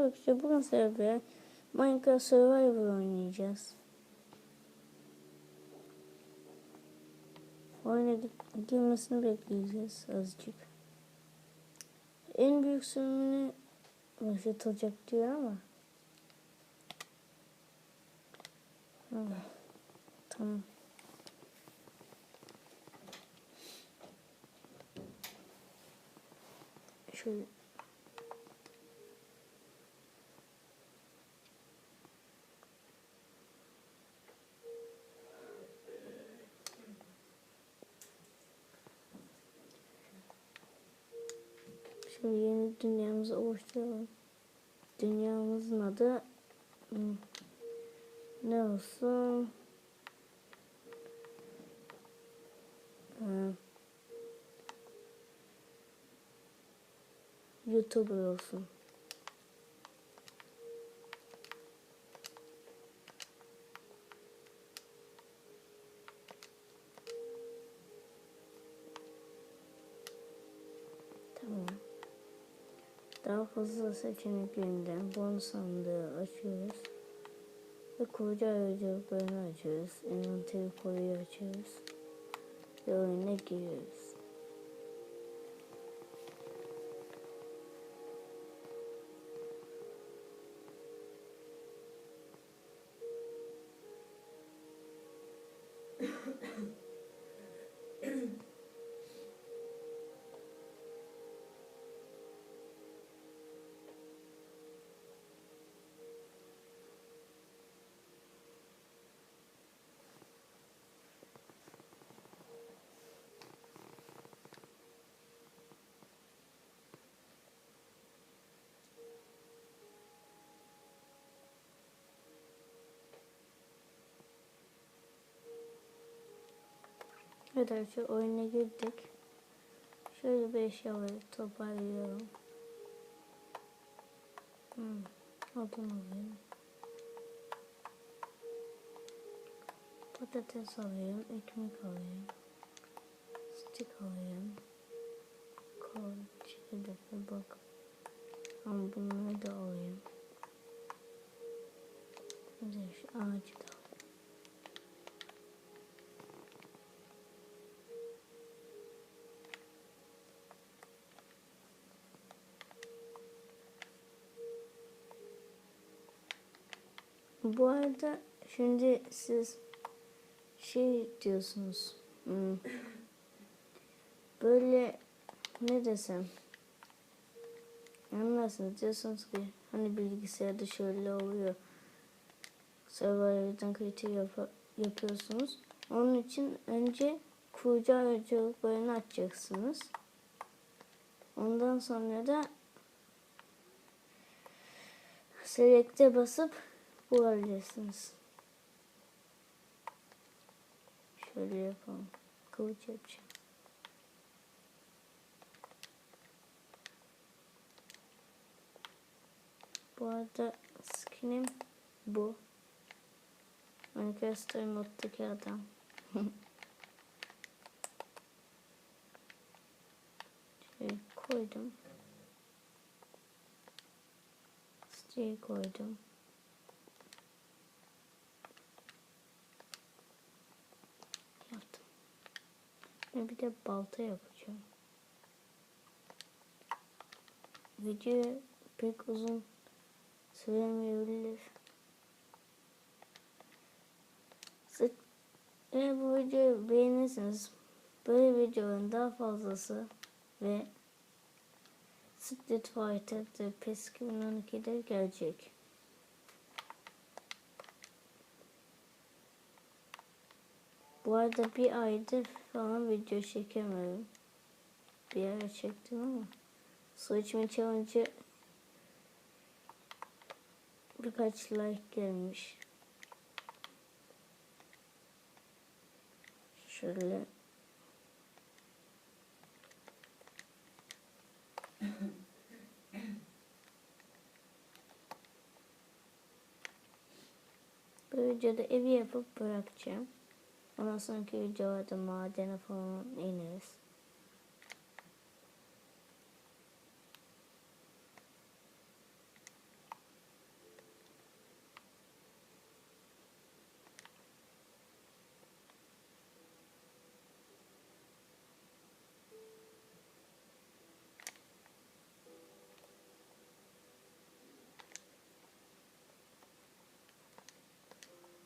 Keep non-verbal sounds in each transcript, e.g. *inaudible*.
arkadaşlar bugün sebebi Minecraft Survivor oynayacağız. Gi- girmesini bekleyeceğiz azıcık. En büyük sürümünü başlatılacak diyor ama. Tamam. Şöyle Şöyle yeni dünyamızı oluşturalım. Dünyamızın adı hmm, ne olsun? Ee, YouTuber olsun. Tamam. Daha fazla seçeneklerinden bonus sandığı açıyoruz. Ve kurucu ayrıcalıklarını açıyoruz. Envanteri koruyu açıyoruz. Ve oyuna giriyoruz. Arkadaşlar oyuna girdik. Şöyle bir eşyaları toparlayalım. Hmm, odun alayım. Patates alayım, ekmek alayım. Stik alayım. Kol, çekirdek ve bak. Ama bunları da alayım. Bir de şu ağacı da alayım. Bu arada şimdi siz şey diyorsunuz. hmm, Böyle ne desem anlarsınız diyorsunuz ki hani bilgisayarda şöyle oluyor. Serverlerden kritiği yap- yapıyorsunuz. Onun için önce kurucu aracılıklarını açacaksınız. Ondan sonra da select'e basıp bulabilirsiniz. Şöyle yapalım. Kılıç yapacağım. Bu arada skinim bu. Minecraft moddaki adam. *laughs* Şöyle koydum. Siteyi koydum. Bir de balta yapacağım. Video pek uzun süremeyebilir. Eğer bu videoyu beğenirseniz böyle videoların daha fazlası ve Street Fighter'da PES 2012'de gelecek. Bu arada bir aydır falan video çekemiyorum. Bir ara çektim ama su içme challenge'ı birkaç like gelmiş. Şöyle Bu videoda evi yapıp bırakacağım. Anlasan que yo at the Modena from Inés.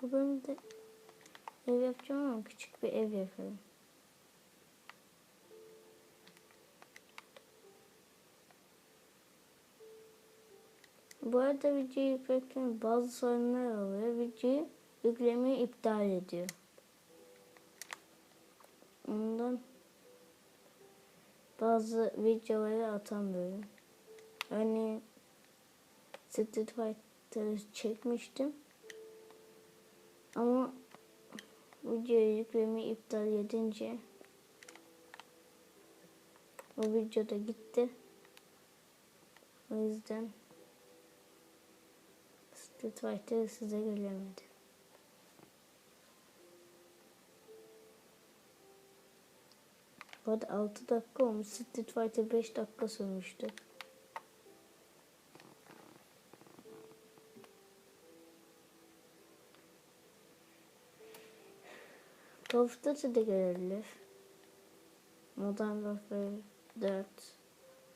Bugün de ev yapacağım ama küçük bir ev yapıyorum. Bu arada videoyu yüklerken bazı sorunlar oluyor. Videoyu yüklemeyi iptal ediyor. Ondan bazı videoları atamıyorum. Örneğin Street Fighter'ı çekmiştim. Ama videoyu yüklemeyi iptal edince o videoda gitti. O yüzden Street Fighter size gelemedi. Bu arada 6 dakika olmuş. Street Fighter 5 dakika sürmüştü. Duty de gelebilir. Modern Warfare 4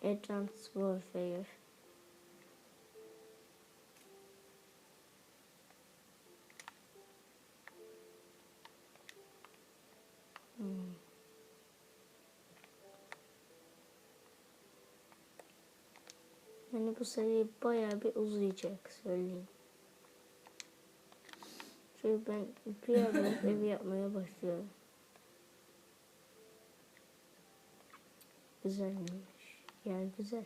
Advanced Warfare Hmm. Yani bu seri bayağı bir uzayacak söyleyeyim. Şöyle ben ipi yapıp *laughs* evi yapmaya başlıyorum. Güzelmiş. Yer güzel.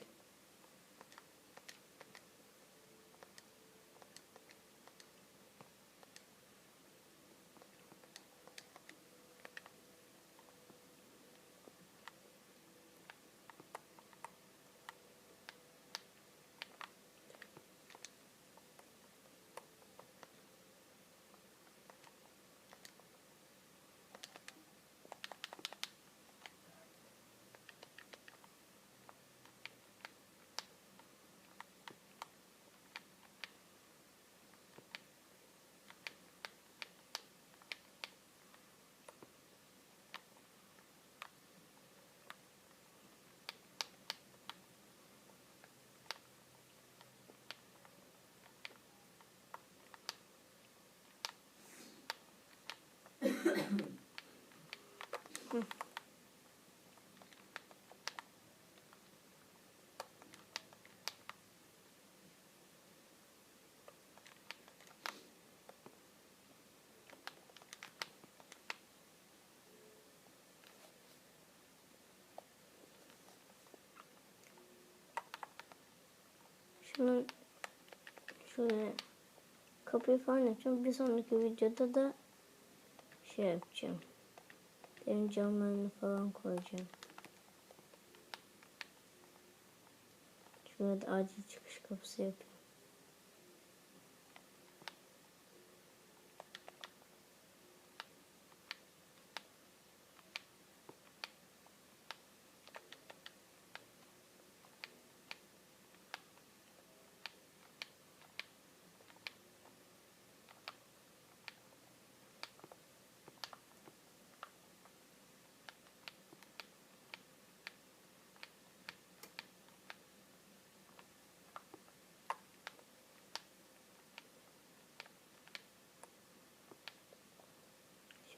Şunu şöyle kapıyı falan yapacağım. Bir sonraki videoda da şey yapacağım. Evin camlarını falan koyacağım. Şurada acil çıkış kapısı yapayım.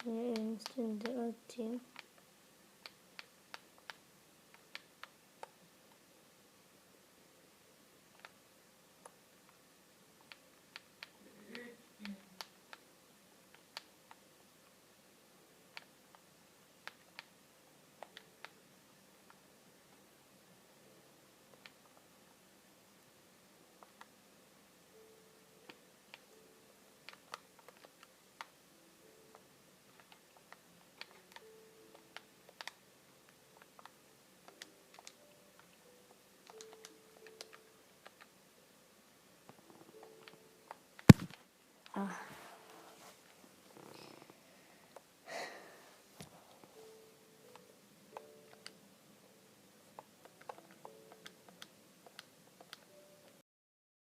Şöyle evin üstünü de örteyim. 아.